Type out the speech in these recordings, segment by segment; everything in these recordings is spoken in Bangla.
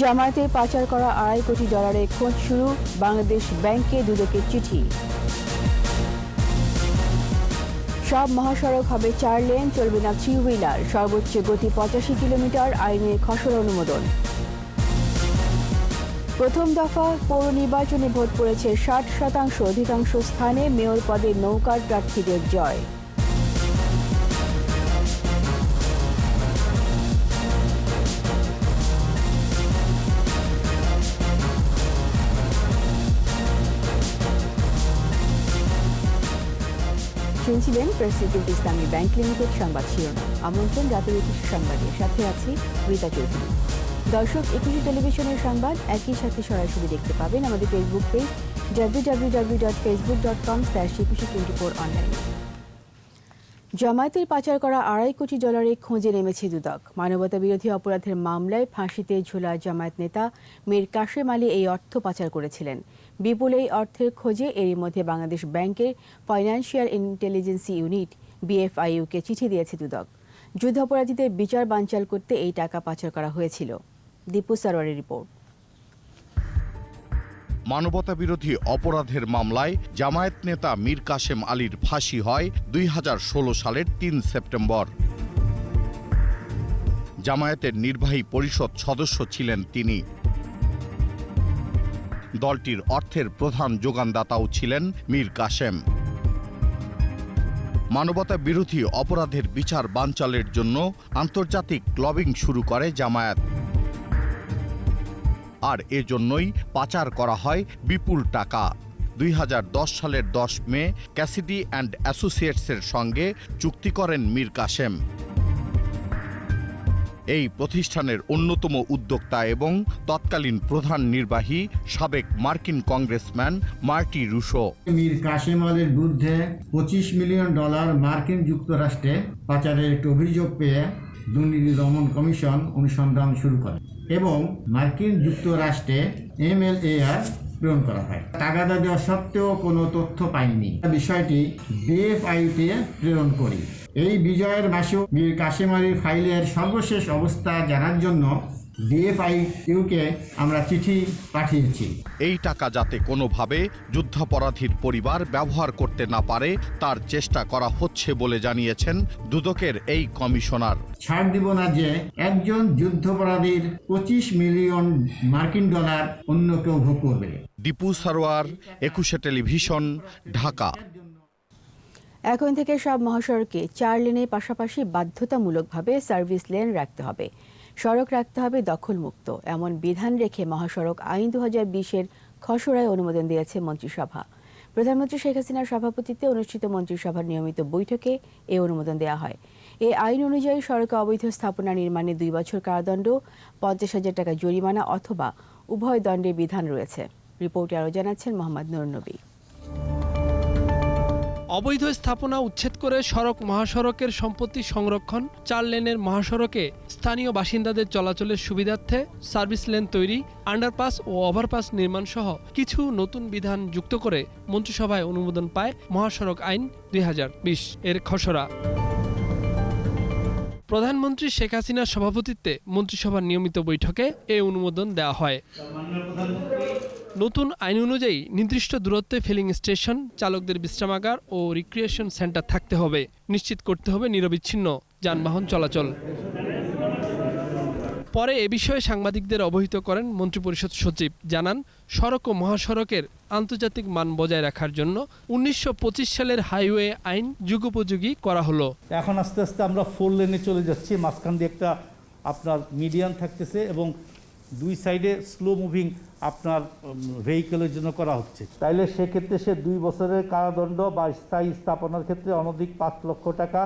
জামায়াতে পাচার করা আড়াই কোটি ডলারের খোঁজ শুরু, বাংলাদেশ ব্যাংকে দুদকের চিঠি। সব মহাসড়ক হবে চার লেন, চলবে না থ্রি হুইলার, সর্বোচ্চ গতি পঁচাশি কিলোমিটার, আইনের খসড়া অনুমোদন। প্রথম দফা পৌর নির্বাচনে ভোট পড়েছে ষাট শতাংশ, অধিকাংশ স্থানে মেয়র পদে নৌকার প্রার্থীদের জয়। শুনছিলেন প্রেসিডেন্ট ইসলামী ব্যাংক লিমিটেড সংবাদ শিরোনাম। আমন্ত্রণ রাতের একুশে সংবাদে। সাথে আছি রীতা চৌধুরী। দর্শক, একুশে টেলিভিশনের সংবাদ একই সাথে সরাসরি দেখতে পাবেন আমাদের Facebook page W W W dot Facebook dot com slash Ekushey twenty four অনলাইনে জামায়াতের পাচার করা আড়াই কোটি ডলারে খোঁজে নেমেছে দুদক। মানবতা বিরোধী অপরাধের মামলায় ফাঁসিতে ঝোলা জামায়াত নেতা মীর কাশেম আলী এই অর্থ পাচার করেছিলেন। বিপুল এই অর্থের খোঁজে এরই মধ্যে বাংলাদেশ ব্যাংকের ফাইন্যান্সিয়াল ইন্টেলিজেন্সি ইউনিট, বিএফআইইউকে চিঠি দিয়েছে দুদক। যুদ্ধাপরাধীদের বিচার বানচাল করতে এই টাকা পাচার করা হয়েছিল। দীপু সারোয়ারের রিপোর্ট। মানবতা বিরোধী অপরাধের মামলায় জামায়াত নেতা মীর কাশেম আলীর ফাঁসি হয় দুই হাজার ষোলো সালের তিন সেপ্টেম্বর। জামায়াতের নির্বাহী পরিষদ সদস্য ছিলেন তিনি। দলটির অর্থের প্রধান যোগানদাতাও ছিলেন মীর কাশেম মানবতা বিরোধী অপরাধের বিচার বানচালের জন্য আন্তর্জাতিক ক্লবিং শুরু করে জামায়াত। আর এজন্যই পাচার করা হয় বিপুল টাকা। দুই হাজার দশ সালের দশ মে ক্যাসিডি অ্যান্ড অ্যাসোসিয়েটসের সঙ্গে চুক্তি করেন মীর কাশেম এই প্রতিষ্ঠানের অন্যতম উদ্যোক্তা এবং তৎকালীন প্রধান নির্বাহী সাবেক মার্কিন congressman Marty Russo. Mir Kashem আলীর বিরুদ্ধে পঁচিশ মিলিয়ন ডলার মার্কিন যুক্তরাষ্ট্রে পাচারের একটি অভিযোগ পেয়ে দুর্নীতি দমন কমিশন অনুসন্ধান শুরু করে এবং মার্কিন যুক্তরাষ্ট্রে এমএলএআর প্রেরণ করা হয়। তাগাদা দেওয়া সত্ত্বেও কোনো তথ্য পাইনি। বিষয়টি ডিএফআইতে প্রেরণ করি। এই বিজয়ের মাসেও মীর কাশেম আলীর ফাইলের সর্বশেষ অবস্থা জানার জন্য ডিএফআইইউকে আমরা চিঠি পাঠিয়েছি। এই টাকা যাতে কোনোভাবে যুদ্ধাপরাধীর পরিবার ব্যবহার করতে না পারে তার চেষ্টা করা হচ্ছে বলে জানিয়েছেন দুদকের এই কমিশনার। ছাড় দিব না যে একজন যুদ্ধাপরাধীর পঁচিশ মিলিয়ন মার্কিন ডলার অন্য কেউ ভোগ করবে। দীপু সারোয়ার একুশে টেলিভিশন ঢাকা। এখন থেকে সব মহাসড়কে চার লেনের পাশাপাশি বাধ্যতামূলকভাবে সার্ভিস লেন রাখতে হবে। সড়ক রাখতে হবে দখলমুক্ত। এমন বিধান রেখে মহাসড়ক আইন দু হাজার বিশের খসড়ায় অনুমোদন দিয়েছে মন্ত্রিসভা। প্রধানমন্ত্রী শেখ হাসিনার সভাপতিত্বে অনুষ্ঠিত মন্ত্রিসভার নিয়মিত বৈঠকে এই অনুমোদন দেওয়া হয়। এই আইন অনুযায়ী সড়কে অবৈধ স্থাপনা নির্মাণে দুই বছর কারাদণ্ড, পঞ্চাশ হাজার টাকা জরিমানা অথবা উভয় দণ্ডের বিধান রয়েছে। রিপোর্টে আরও জানাচ্ছেন মোহাম্মদ নুর নবী অবৈধ স্থাপনা উচ্ছেদ করে সড়ক মহাসড়কের সম্পত্তি সংরক্ষণ, চার লেনের মহাসড়কে স্থানীয় বাসিন্দাদের চলাচলের সুবিধার্থে সার্ভিস লেন তৈরি, আন্ডারপাস ও ওভারপাস নির্মাণ সহ কিছু নতুন বিধান যুক্ত করে মন্ত্রিসভায় অনুমোদন পায় মহাসড়ক আইন দুই হাজার বিশ এর খসড়া। প্রধানমন্ত্রী শেখ হাসিনার সভাপতিত্বে মন্ত্রিসভার নিয়মিত বৈঠকে এ অনুমোদন দেওয়া হয়। নতুন আইন অনুযায়ী নির্দিষ্ট দূরত্বে ফিলিং স্টেশন চালকদের বিশ্রামাগার ও রিক্রিয়েশন সেন্টার থাকতে হবে। নিশ্চিত করতে হবে নিরবিচ্ছিন্ন যানবাহন চলাচল। পরে এ বিষয়ে সাংবাদিকদের অবহিত করেন মন্ত্রিপরিষদ সচিব। জানান, সড়ক ও মহাসড়কের আন্তর্জাতিক মান বজায় রাখার জন্য উনিশশো পঁচিশ সালের হাইওয়ে আইন যুগোপযোগী করা হলো। এখন আস্তে আস্তে আমরা ফোর লেনে চলে যাচ্ছি। মাঝখান দিয়ে একটা আপনার মিডিয়ান থাকতেছে এবং দুই সাইডে স্লো মুভিং আপনার ভেহিকেলের জন্য করা হচ্ছে। তাইলে সেক্ষেত্রে সে দুই বছরের কারাদণ্ড বা স্থায়ী স্থাপনার ক্ষেত্রে অনধিক পাঁচ লক্ষ টাকা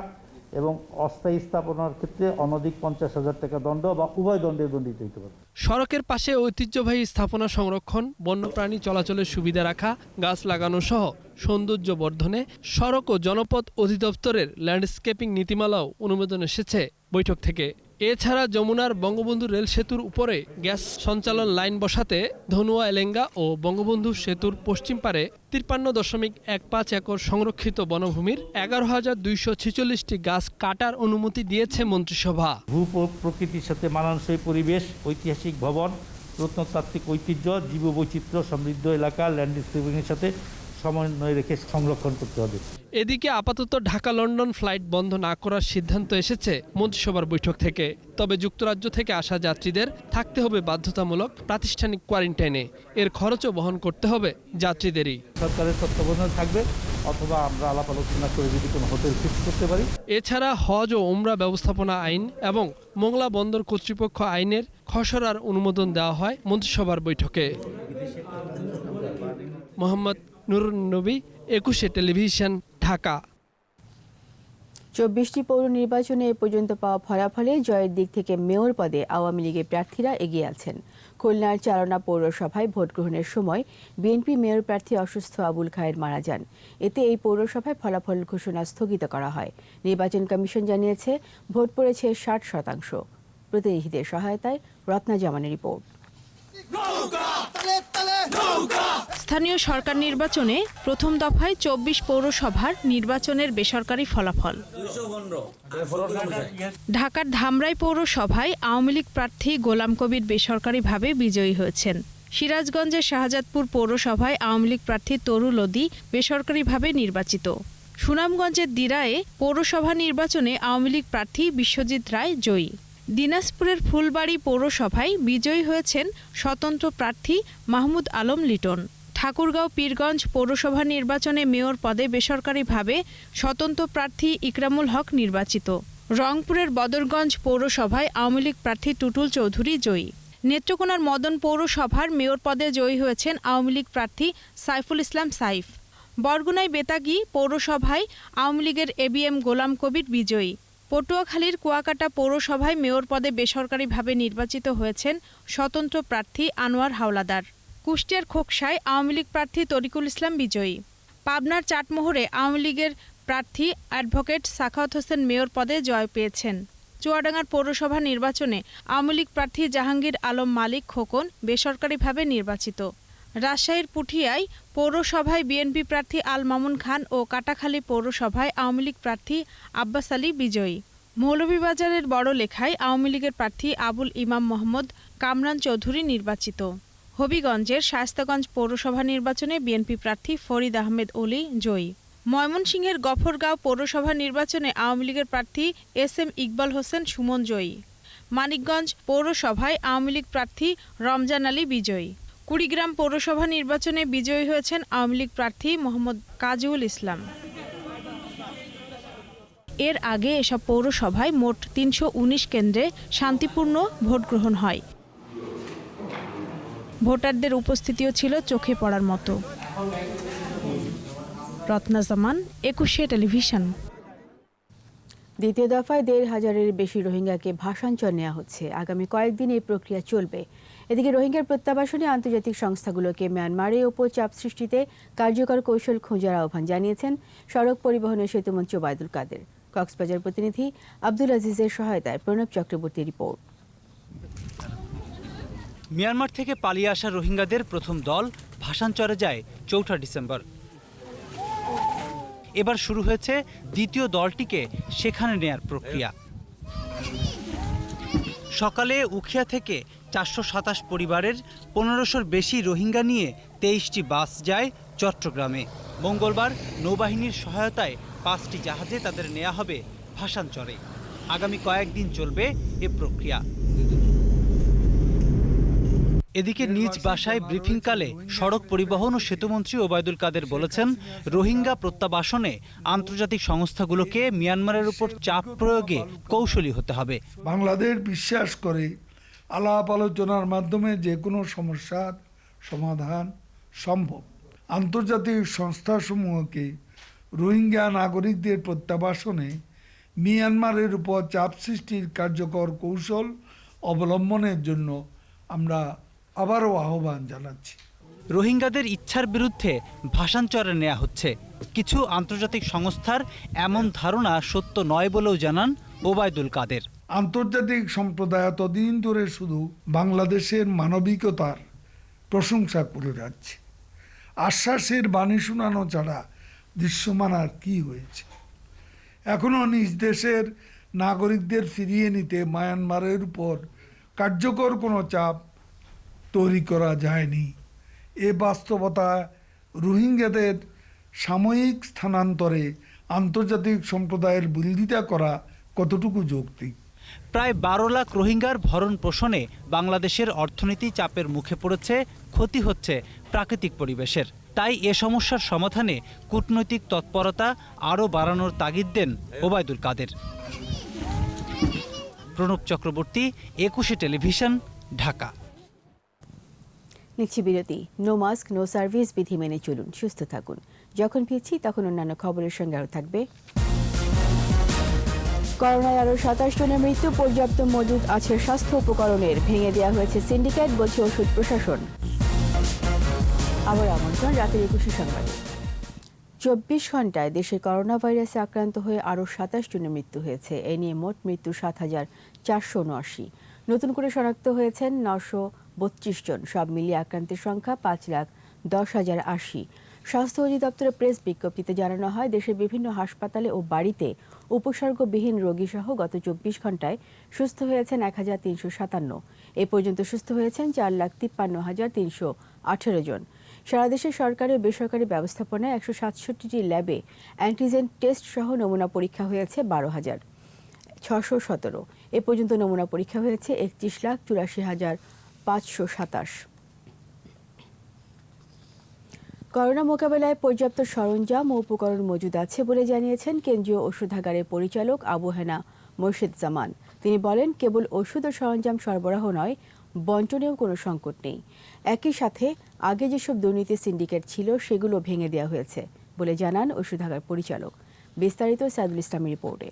এবং অস্থায়ী স্থাপনার ক্ষেত্রে অনধিক পঞ্চাশ হাজার টাকা দণ্ড বা উভয় দণ্ডে দণ্ডিত হতে পারে। সড়কের পাশে ঐতিহ্যবাহী স্থাপনা সংরক্ষণ বন্যপ্রাণী চলাচলের সুবিধা রাখা গাছ লাগানো সহ সৌন্দর্য বর্ধনে সড়ক ও জনপথ অধিদপ্তরের ল্যান্ডস্কেপিং নীতিমালাও অনুমোদন এসেছে বৈঠক থেকে। এছাড়া যমুনার বঙ্গবন্ধু রেল সেতুর উপরে গ্যাস সঞ্চালন লাইন বসাতে ধনুয়া, এলেঙ্গা ও বঙ্গবন্ধু সেতুর পশ্চিম পারে তিপ্পান্ন দশমিক এক পাঁচ একর সংরক্ষিত বনভূমির এগারো হাজার দুইশো ছেচল্লিশটি গাছ কাটার অনুমতি দিয়েছে মন্ত্রিসভা। ভূ প্র- প্রকৃতির সাথে মানানসই পরিবেশ, ঐতিহাসিক ভবন, প্রত্নতাত্ত্বিক ঐতিহ্য, জীববৈচিত্র্য, সমৃদ্ধ এলাকা ল্যান্ডস্কেপিংয়ের সাথে সমন্বয় রেখে সংরক্ষণ করতে হবে। এদিকে আপাতত ঢাকা লন্ডন ফ্লাইট বন্ধ না করার সিদ্ধান্ত এসেছে মন্ত্রিসভার বৈঠক থেকে। তবে যুক্তরাজ্য থেকে আসা যাত্রীদের থাকতে হবে বাধ্যতামূলক প্রাতিষ্ঠানিক কোয়ারেন্টাইনে। এর খরচও বহন করতে হবে যাত্রীদেরই। সরকারের তত্ত্বাবধানে থাকবে অথবা আমরা আলাপ আলোচনা করে যদি কোনো হোটেল ফিক্স করতে পারি। এছাড়া হজ ও উমরা ব্যবস্থাপনা আইন এবং মোংলা বন্দর কর্তৃপক্ষ আইনের খসড়ার অনুমোদন দেওয়া হয় মন্ত্রিসভার বৈঠকে। মোহাম্মদ নুরুন নবী একুশে টেলিভিশন ঢাকা। চব্বিশটি পৌর নির্বাচনে এ পর্যন্ত পাওয়া ফলাফলে জয়ের দিক থেকে মেয়র পদে আওয়ামী লীগের প্রার্থীরা এগিয়ে আছেন। খুলনার চালনা পৌরসভায় ভোট গ্রহণের সময় বিএনপি মেয়র প্রার্থী অসুস্থ আবুল খায়ের মারা যান। এতে এই পৌরসভায় ফলাফল ঘোষণা স্থগিত করা হয়। নির্বাচন কমিশন জানিয়েছে ভোট পড়েছে ষাট শতাংশ। প্রতিনিধিদের সহায়তায় রত্না জামানের রিপোর্ট। স্থানীয় সরকার নির্বাচনে প্রথম দফায় চব্বিশ পৌরসভার নির্বাচনের বেসরকারি ফলাফল। ঢাকার ধামরাই পৌরসভায় আওয়ামী লীগ প্রার্থী গোলাম কবির বেসরকারিভাবে বিজয়ী হয়েছেন। সিরাজগঞ্জের শাহজাদপুর পৌরসভায় আওয়ামী লীগ প্রার্থী তরু লদি বেসরকারিভাবে নির্বাচিত। সুনামগঞ্জের দিরায়ে পৌরসভা নির্বাচনে আওয়ামী লীগ প্রার্থী বিশ্বজিৎ রায় জয়ী। দিনাজপুরের ফুলবাড়ি পৌরসভায় বিজয়ী হয়েছেন স্বতন্ত্র প্রার্থী মাহমুদ আলম লিটন। ঠাকুরগাঁও পীরগঞ্জ পৌরসভা নির্বাচনে মেয়র পদে বেসরকারিভাবে স্বতন্ত্র প্রার্থী ইকরামুল হক নির্বাচিত। রংপুরের বদরগঞ্জ পৌরসভায় আওয়ামী লীগ প্রার্থী টুটুল চৌধুরী জয়ী। নেত্রকোনার মদন পৌরসভার মেয়র পদে জয়ী হয়েছেন আওয়ামী লীগ প্রার্থী সাইফুল ইসলাম সাইফ। বরগুনায় বেতাগী পৌরসভায় আওয়ামী লীগের এবিএম গোলাম কবির বিজয়ী। পটুয়াখালীর কুয়াকাটা পৌরসভায় মেয়র পদে বেসরকারিভাবে নির্বাচিত হয়েছেন স্বতন্ত্র প্রার্থী আনোয়ার হাওলাদার। কুষ্টিয়ার খোকসায় আওয়ামী লীগ প্রার্থী তরিকুল ইসলাম বিজয়ী। পাবনার চাটমোহরে আওয়ামী লীগের প্রার্থী অ্যাডভোকেট সাখাওয়াত হোসেন মেয়র পদে জয় পেয়েছেন। চুয়াডাঙ্গার পৌরসভা নির্বাচনে আওয়ামী লীগ প্রার্থী জাহাঙ্গীর আলম মালিক খোকন বেসরকারিভাবে নির্বাচিত। রাজশাহীর পুঠিয়ায় পৌরসভায় বিএনপি প্রার্থী আল মামুন খান ও কাটাখালী পৌরসভায় আওয়ামী লীগ প্রার্থী আব্বাস আলী বিজয়ী। মৌলভীবাজারের বড় লেখায় আওয়ামী লীগের প্রার্থী আবুল ইমাম মোহাম্মদ কামরান চৌধুরী নির্বাচিত। হবিগঞ্জের শায়স্তাগঞ্জ পৌরসভা নির্বাচনে বিএনপি প্রার্থী ফরিদ আহমেদ অলি জয়ী। ময়মনসিংহের গফরগাঁও পৌরসভা নির্বাচনে আওয়ামী লীগের প্রার্থী এস এম ইকবাল হোসেন সুমন জয়ী। মানিকগঞ্জ পৌরসভায় আওয়ামী লীগ প্রার্থী রমজান আলী বিজয়ী। কুড়িগ্রাম পৌরসভা নির্বাচনে বিজয়ী হয়েছেন আওয়ামী লীগ প্রার্থী মোহাম্মদ কাজুল ইসলাম। এর আগে এসব পৌরসভায় মোট তিনশো উনিশ কেন্দ্রে শান্তিপূর্ণ ভোট গ্রহণ হয়। ভোটারদের উপস্থিতিও ছিল চোখে পড়ার মতো। রত্না জামান, একুশে টেলিভিশন। দ্বিতীয় দফায় দেড় হাজারের বেশি রোহিঙ্গাকে ভাষাঞ্চল নেওয়া হচ্ছে। আগামী কয়েকদিন এই প্রক্রিয়া চলবে। এদিকে রোহিঙ্গার প্রত্যাবাসনে আন্তর্জাতিক সংস্থাগুলোকে মিয়ানমারের ওপর চাপ সৃষ্টিতে কার্যকর কৌশল খোঁজার আহ্বান জানিয়েছেন সড়ক পরিবহন ও সেতুমন্ত্রী ওবায়দুল কাদের। কক্সবাজার প্রতিনিধি আব্দুল আজিজের সহায়তায় প্রণব চক্রবর্তী রিপোর্ট। মিয়ানমার থেকে পালিয়ে আসা রোহিঙ্গাদের প্রথম দল ভাসানচরে যায় চৌঠা ডিসেম্বর। এবার শুরু হয়েছে দ্বিতীয় দলটিকে সেখানে নেয়ার প্রক্রিয়া। সকালে উখিয়া থেকে চারশো সাতাশ পরিবারের পনেরোশোর বেশি রোহিঙ্গা নিয়ে তেইশটি বাস যায় চট্টগ্রামে। মঙ্গলবার নৌবাহিনীর সহায়তায় পাঁচটি জাহাজে তাদের নেওয়া হবে ভাসানচরে। আগামী কয়েকদিন চলবে এ প্রক্রিয়া। এদিকে নিজ বাসায় ব্রিফিংকালে সড়ক পরিবহন ও সেতুমন্ত্রী ওবায়দুল কাদের বলেছেন রোহিঙ্গা প্রত্যাবাসনে আন্তর্জাতিক সংস্থাগুলোকে মিয়ানমারের উপর চাপ প্রয়োগে কৌশলী হতে হবে। বাংলাদেশ বিশ্বাস করে আলাপ আলোচনার মাধ্যমে যে কোনো সমস্যার সমাধান সম্ভব। আন্তর্জাতিক সংস্থাসমূহকে রোহিঙ্গা নাগরিকদের প্রত্যাবাসনে মিয়ানমারের উপর চাপ সৃষ্টির কার্যকর কৌশল অবলম্বনের জন্য আমরা আবারও আহ্বান জানাচ্ছি। রোহিঙ্গাদের ইচ্ছার বিরুদ্ধে ভাষাঞ্চরে নেওয়া হচ্ছে। কিছু আন্তর্জাতিক সংস্থার এমন ধারণা সত্য নয় বলেও জানান ওবায়দুল কাদের। আন্তর্জাতিক সম্প্রদায় এতদিন ধরে শুধু বাংলাদেশের মানবিকতার প্রশংসা করে যাচ্ছে। আশ্বাসের বাণী শোনানো ছাড়া দৃশ্যমান আর কি হয়েছে? এখনও নিজ দেশের নাগরিকদের ফিরিয়ে নিতে মায়ানমারের উপর কার্যকর কোনো চাপ তৈরি করা যায়নি। এ বাস্তবতা রোহিঙ্গাদের সাময়িক স্থানান্তরে আন্তর্জাতিক সম্প্রদায়ের বিরোধিতা করা কতটুকু যৌক্তিক? প্রায় বারো লাখ রোহিঙ্গার ভরণ পোষণে বাংলাদেশের অর্থনীতি চাপের মুখে পড়েছে, ক্ষতি হচ্ছে প্রাকৃতিক পরিবেশের। তাই এ সমস্যার সমাধানে কূটনৈতিক তৎপরতা আরও বাড়ানোর তাগিদ দেন ওবায়দুল কাদের। প্রণব চক্রবর্তী, একুশে টেলিভিশন, ঢাকা। নিচ্ছি বিরতি। নো মাস্ক নো সার্ভিস বিধি মেনে চলুন, সুস্থ থাকুন। যখন ফিরছি, তখন অন্যান্য খবরের সঙ্গে আরও থাকবে। করোনায় আরও সাতাশ জনের মৃত্যু, পর্যাপ্ত মজুদ আছে স্বাস্থ্য উপকরণের। ভেঙে দেওয়া হয়েছে সিন্ডিকেট, বলছে ওষুধ প্রশাসন। আবার আমন্ত্রণ, রাতের একুশে চব্বিশ ঘন্টায় দেশে করোনা ভাইরাসে আক্রান্ত হয়ে আরও সাতাশ জনের মৃত্যু হয়েছে। এ নিয়ে মোট মৃত্যু সাত হাজার চারশো উনআশি। নতুন করে শনাক্ত হয়েছেন নশো বত্রিশ জন। সব মিলিয়ে আক্রান্তের সংখ্যা পাঁচ লাখ দশ হাজার আশি। স্বাস্থ্য অধিদপ্তরের প্রেস বিজ্ঞপ্তিতে জানানো হয়, দেশের বিভিন্ন হাসপাতালে ও বাড়িতে উপসর্গবিহীন রোগী সহ গত চব্বিশ ঘন্টায় সুস্থ হয়েছেন এক হাজার তিনশো সাতান্ন। এ পর্যন্ত সুস্থ হয়েছেন চার লাখ তিপ্পান্ন হাজার তিনশো আঠেরো জন। সারা দেশে সরকারি ও বেসরকারি ব্যবস্থাপনায় একশো সাতষট্টিটি ল্যাবে অ্যান্টিজেন টেস্ট সহ নমুনা পরীক্ষা হয়েছে বারো হাজার ছশো সতেরো। এ পর্যন্ত নমুনা পরীক্ষা হয়েছে একত্রিশ লাখ চুরাশি হাজার পাঁচশো সাতাশ। করোনা মোকাবেলায় পর্যাপ্ত সরঞ্জাম ও উপকরণ মজুদ আছে বলে জানিয়েছেন কেন্দ্রীয় ওষুধাগারের পরিচালক আবু হেনা মোর্শেদ জামান তিনি বলেন, কেবল ওষুধ ও সরঞ্জাম সরবরাহ নয়, বন্টনেও কোনো সংকট নেই। একই সাথে আগে যেসব দুর্নীতি সিন্ডিকেট ছিল, সেগুলো ভেঙে দেওয়া হয়েছে বলে জানান ওষুধাগার পরিচালক। বিস্তারিত সাইদুল ইসলামের রিপোর্টে।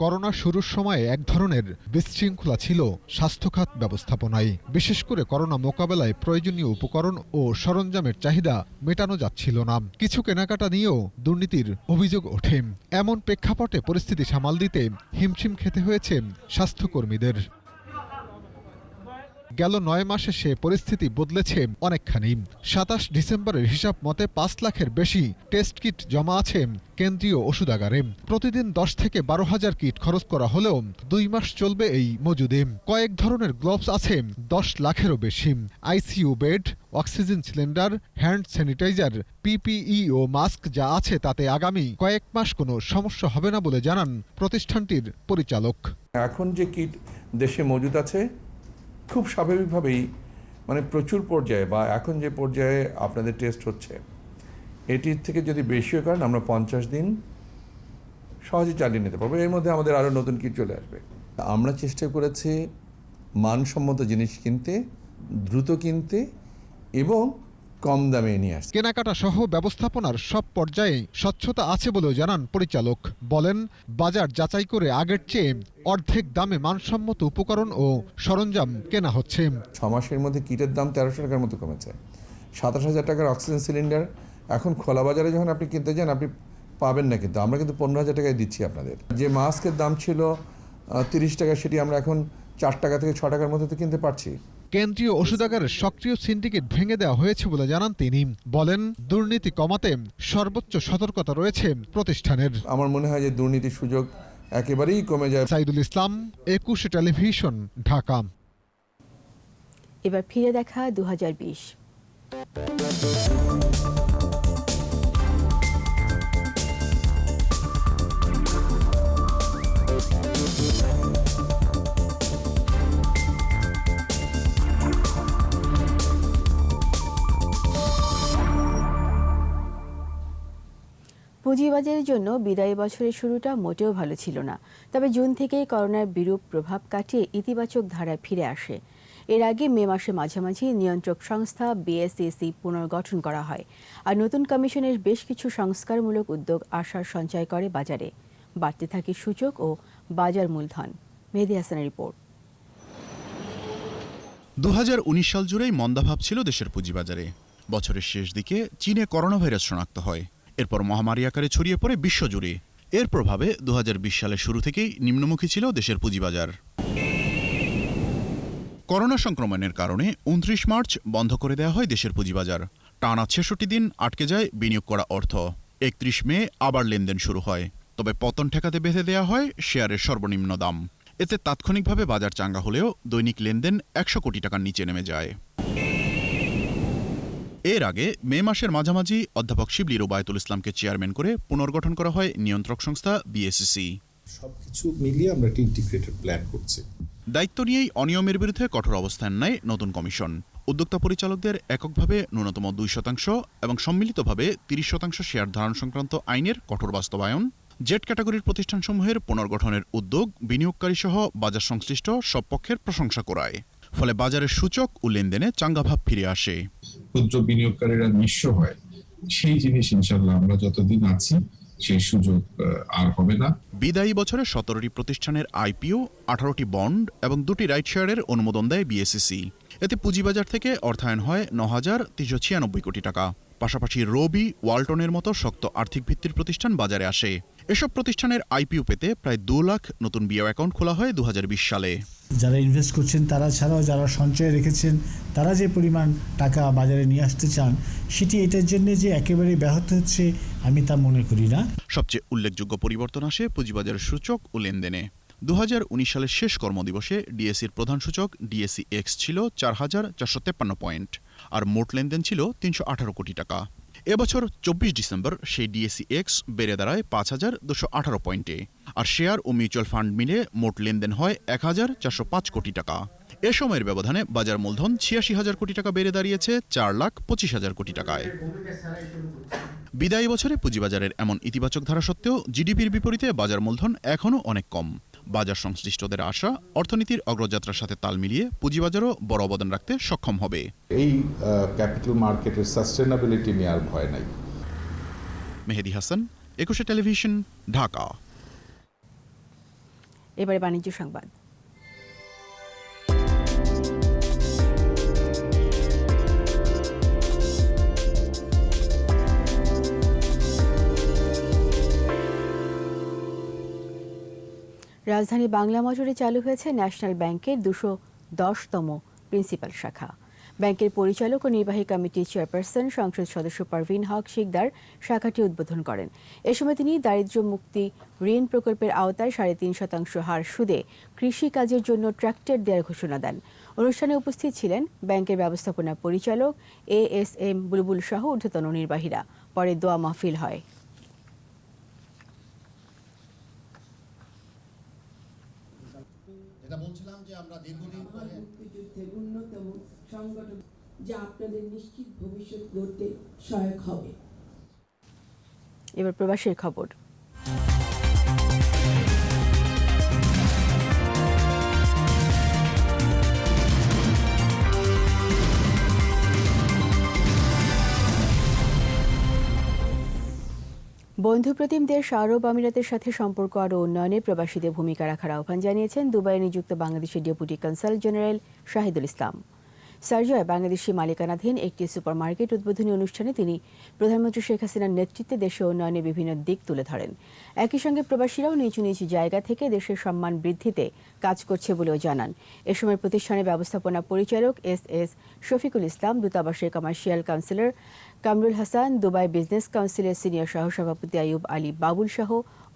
করোনা শুরুর সময়ে এক ধরনের বিশৃঙ্খলা ছিল স্বাস্থ্যখাত ব্যবস্থাপনায়। বিশেষ করে করোনা মোকাবেলায় প্রয়োজনীয় উপকরণ ও সরঞ্জামের চাহিদা মেটানো যাচ্ছিল না। কিছু কেনাকাটা নিয়েও দুর্নীতির অভিযোগ ওঠে। এমন প্রেক্ষাপটে পরিস্থিতি সামাল দিতে হিমশিম খেতে হয়েছে স্বাস্থ্যকর্মীদের। গেল নয় মাসে সে পরিস্থিতি বদলেছে অনেকখানি। সাতাশ ডিসেম্বরের হিসাব মতে পাঁচ লাখের বেশি টেস্ট কিট জমা আছে কেন্দ্রীয় ওষুধাগারে প্রতিদিন দশ থেকে বারো হাজার কিট খরচ করা হলেও দুই মাস চলবে এই মজুদে। কয়েক ধরনের গ্লোভস আছে দশ লাখেরও বেশি। ICU bed, oxygen cylinder, hand sanitiser, PPE ও মাস্ক যা আছে তাতে আগামী কয়েক মাস কোনো সমস্যা হবে না বলে জানান প্রতিষ্ঠানটির পরিচালক। এখন যে কিট দেশে মজুদ আছে খুব স্বাভাবিকভাবেই মানে প্রচুর পর্যায়ে বা এখন যে পর্যায়ে আপনাদের টেস্ট হচ্ছে, এটির থেকে যদি বেশিও কারণ আমরা পঞ্চাশ দিন সহজে চালিয়ে নিতে পারব। এর মধ্যে আমাদের আরও নতুন কিছু চলে আসবে। আমরা চেষ্টা করেছি মানসম্মত জিনিস কিনতে, দ্রুত কিনতে এবং কম দামে নিয়ে আসতে কেনাকাটা সহ ব্যবস্থাপনার সব পর্যায়ে স্বচ্ছতা আছে বলেও জানান পরিচালক। বলেন বাজার যাচাই করে আগের চেয়ে অর্ধেক দামে মানসম্মত উপকরণ ও সরঞ্জাম কেনা হচ্ছে। ছ মাসের মধ্যে কিটের দাম তেরোশো টাকার মতো কমেছে। সাতাশ হাজার টাকার অক্সিজেন সিলিন্ডার। এখন খোলা বাজারে যখন আপনি কিনতে যান আপনি পাবেন না কিন্তু। আমরা কিন্তু পনেরো হাজার টাকায় দিচ্ছি আপনাদের। যে মাস্কের দাম ছিল তিরিশ টাকা সেটি আমরা এখন চার টাকা থেকে ছ টাকার মধ্যে কিনতে পারছি। কেন্দ্রীয় ওষুধাগারের সক্রিয় সিন্ডিকেট ভেঙে দেওয়া হয়েছে বলে জানান তিনি। বলেন দুর্নীতি কমাতে সর্বোচ্চ সতর্কতা রয়েছে প্রতিষ্ঠানের। আমার মনে হয় যে দুর্নীতির সুযোগ একেবারেই কমে যায়। সাইদুল ইসলাম একুশে টেলিভিশন ঢাকা। এবার ফিরে দেখা দু পুঁজিবাজারের জন্য বিদায়ী বছরের শুরুটা মোটেও ভালো ছিল না। তবে জুন থেকেই করোনার বিরূপ প্রভাব কাটিয়ে ইতিবাচক ধারায় ফিরে আসে। এর আগে মে মাসে মাঝামাঝি নিয়ন্ত্রক সংস্থা বিএসএসি পুনর্গঠন করা হয় আর নতুন কমিশনের বেশ কিছু সংস্কারমূলক উদ্যোগ আশার সঞ্চয় করে বাজারে। বাড়তে থাকে সূচক ও বাজার মূলধন। মেহেদি হাসানের রিপোর্ট। দু হাজার উনিশ সাল জুড়েই মন্দাভাব ছিল দেশের পুঁজিবাজারে। বছরের শেষ দিকে চীনে করোনা ভাইরাস শনাক্ত হয়। এরপর মহামারী আকারে ছড়িয়ে পড়ে বিশ্বজুড়ে। এর প্রভাবে দু হাজার বিশ সালের শুরু থেকেই নিম্নমুখী ছিল দেশের পুঁজিবাজার। করোনা সংক্রমণের কারণে উনত্রিশ মার্চ বন্ধ করে দেওয়া হয় দেশের পুঁজিবাজার। টানা ছেষট্টি দিন আটকে যায় বিনিয়োগ করা অর্থ। একত্রিশ মে আবার লেনদেন শুরু হয়। তবে পতন ঠেকাতে বেঁধে দেওয়া হয় শেয়ারের সর্বনিম্ন দাম। এতে তাৎক্ষণিকভাবে বাজার চাঙ্গা হলেও দৈনিক লেনদেন একশো কোটি টাকার নিচে নেমে যায়। এর আগে মে মাসের মাঝামাঝি অধ্যাপক শিবলি রোবায়তুল ইসলামকে চেয়ারম্যান করে পুনর্গঠন করা হয় নিয়ন্ত্রক সংস্থা বিএসসিসি সবকিছু মিলিয়ে আমরা একটা ইন্টিগ্রেটেড প্ল্যান করছি। দায়িত্ব নিয়েই অনিয়মের বিরুদ্ধে কঠোর অবস্থান নেয় নতুন কমিশন। উদ্যোক্তা পরিচালকদের এককভাবে ন্যূনতম দুই শতাংশ এবং সম্মিলিতভাবে তিরিশ শতাংশ শেয়ার ধারণ সংক্রান্ত আইনের কঠোর বাস্তবায়ন। জেট ক্যাটাগরির প্রতিষ্ঠানসমূহের পুনর্গঠনের উদ্যোগ বিনিয়োগকারী সহ বাজার সংশ্লিষ্ট সব পক্ষের প্রশংসা করায় ফলে বাজারের সূচক ও লেনদেনে চাঙ্গাভাব ফিরে আসে। ক্ষুদ্র বিনিয়োগকারীরা নিঃস্ব হয়। সেই জিনিস ইনশাল্লাহ আমরা যতদিন আছি সেই সুযোগ আর হবে না। বিদায়ী বছরে সতেরোটি প্রতিষ্ঠানের আইপিও আঠারোটি বন্ড এবং দুটি রাইট শেয়ারের অনুমোদন দেয় বিএসসিসি এতে পুঁজিবাজার থেকে অর্থায়ন হয় ন হাজার তিনশো ছিয়ানব্বই কোটি টাকা। পাশাপাশি রবি ওয়ালটনের মতো শক্ত আর্থিক ভিত্তির প্রতিষ্ঠান বাজারে আসে। এসব প্রতিষ্ঠানের আইপিও পেতে প্রায় দু লাখ নতুন বিও অ্যাকাউন্ট খোলা হয় দু হাজার বিশ সালে। যারা ইনভেস্ট করছেন তারা ছাড়াও যারা সঞ্চয় রেখেছেন তারা যে পরিমাণ টাকা বাজারে নিয়ে আসতে চান সেটি এটার জন্য যে একেবারে ব্যাহত হচ্ছে আমি তা মনে করি না। সবচেয়ে উল্লেখযোগ্য পরিবর্তন আসে পুঁজিবাজারের সূচক ও লেনদেনে। দু হাজার উনিশ সালের শেষ কর্মদিবসে ডিএসির প্রধান সূচক ডিএসি এক্স ছিল চার হাজার চারশো তেপ্পান্ন পয়েন্ট আর মোট লেনদেন ছিল তিনশো আঠারো কোটি টাকা। এবছর চব্বিশ ডিসেম্বর সেই ডিএসি এক্স বেড়ে দাঁড়ায় পাঁচ হাজার দুশো আঠারো পয়েন্টে, আর শেয়ার ও মিউচুয়াল ফান্ড মিলে মোট লেনদেন হয় এক হাজার চারশো পাঁচ কোটি টাকা। এ সময়ের ব্যবধানে বাজার মূলধন ছিয়াশি হাজার কোটি টাকা বেড়ে দাঁড়িয়েছে চার লাখ পঁচিশ হাজার কোটি টাকায়। বিদায়ী বছরে পুঁজিবাজারের এমন ইতিবাচক ধারা সত্ত্বেও জিডিপির বিপরীতে বাজার মূলধন এখনও অনেক কম। বাজার সংশ্লিষ্টদের আশা অর্থনীতির অগ্রযাত্রার সাথে তাল মিলিয়ে পুঁজিবাজারও বড় অবদান রাখতে সক্ষম হবে। এই ক্যাপিটাল মার্কেটের সাস্টেনাবিলিটি নিয়ে আর ভয় নাই। মেহেদি হাসান একুশে টেলিভিশন ঢাকা। এবারে বাণিজ্য সংবাদ। রাজধানী বাংলা মোটরে চালু হয়েছে ন্যাশনাল ব্যাংকের দুশো দশতম প্রিন্সিপাল শাখা। ব্যাংকের পরিচালক ও নির্বাহী কমিটির চেয়ারপারসন সংসদ সদস্য পারভিন হক শিকদার শাখাটি উদ্বোধন করেন। এ সময় তিনি দারিদ্র্য মুক্তি ঋণ প্রকল্পের আওতায় সাড়ে তিন শতাংশ হার সুদে কৃষি কাজের জন্য ট্রাক্টর দেওয়ার ঘোষণা দেন। অনুষ্ঠানে উপস্থিত ছিলেন ব্যাংকের ব্যবস্থাপনা পরিচালক এ এস এম বুলবুল সহ ঊর্ধ্বতন নির্বাহীরা। পরে দোয়া মাহফিল হয়। সংগঠন যা আপনাদের নিশ্চিত ভবিষ্যৎ গড়তে সহায়ক হবে। এবার প্রবাসের খবর। বন্ধুপ্রতিম দেশ আরব আমিরাতের সাথে সম্পর্ক আরও উন্নয়নে প্রবাসীদের ভূমিকা রাখার আহ্বান জানিয়েছেন দুবাইয়ে নিযুক্ত বাংলাদেশের deputy consul general Shahidul Islam. সার্জয় Bangladeshi মালিকানাধীন একটি সুপারমার্কেট উদ্বোধনী অনুষ্ঠানে তিনি প্রধানমন্ত্রী শেখ হাসিনার নেতৃত্বে দেশের উন্নয়নে বিভিন্ন দিক তুলে ধরেন। একই সঙ্গে প্রবাসীরাও নিচু নিচু জায়গা থেকে দেশের সম্মান বৃদ্ধিতে কাজ করছে বলেও জানান। এ সময় প্রতিষ্ঠানের ব্যবস্থাপনা পরিচালক এস এস শফিকুল ইসলাম, দূতাবাসের commercial counsellor Kamrul Hasan, Dubai business কাউন্সিলের সিনিয়র সহসভাপতি আয়ুব আলী বাবুল সহ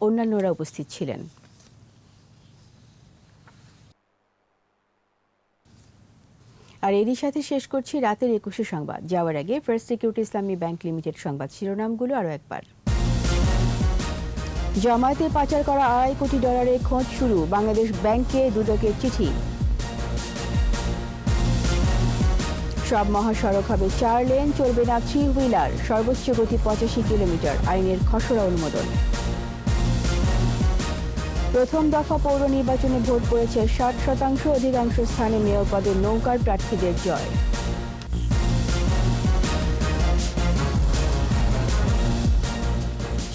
অন্যান্যরা উপস্থিত ছিলেন। আর এরই সাথে শেষ করছি রাতের একুশে সংবাদ। যাওয়ার আগে first security Islami bank limited সংবাদ শিরোনামগুলো আরও একবার। জামায়াতে পাচার করা আড়াই কোটি ডলারের খোঁজ শুরু, বাংলাদেশ ব্যাংকে দুদকের চিঠি। সব মহাসড়ক হবে চার লেন, চলবে না থ্রি হুইলার, সর্বোচ্চ গতি পঁচাশি কিলোমিটার, আইনের খসড়া অনুমোদন। প্রথম দফা পৌর নির্বাচনে ভোট পড়েছে ষাট শতাংশ, অধিকাংশ স্থানে মেয়র পদে নৌকার প্রার্থীদের জয়।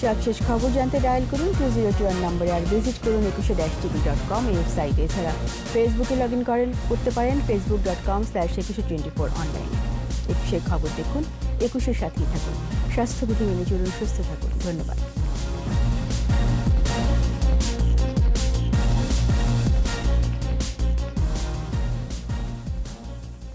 সবশেষ খবর জানতে ডায়াল করুন টু জিরো টু ওয়ান নম্বরে আর ভিজিট করুন একুশে ড্যাশ টিভি ডট কম এই ওয়েবসাইটে। এছাড়া ফেসবুকে লগ ইন করেন, করতে পারেন Facebook dot com slash Ekushey twenty four online একুশের খবর দেখুন, একুশের সাথেই থাকুন। স্বাস্থ্যবিধি মেনে চলুন, সুস্থ থাকুন। ধন্যবাদ।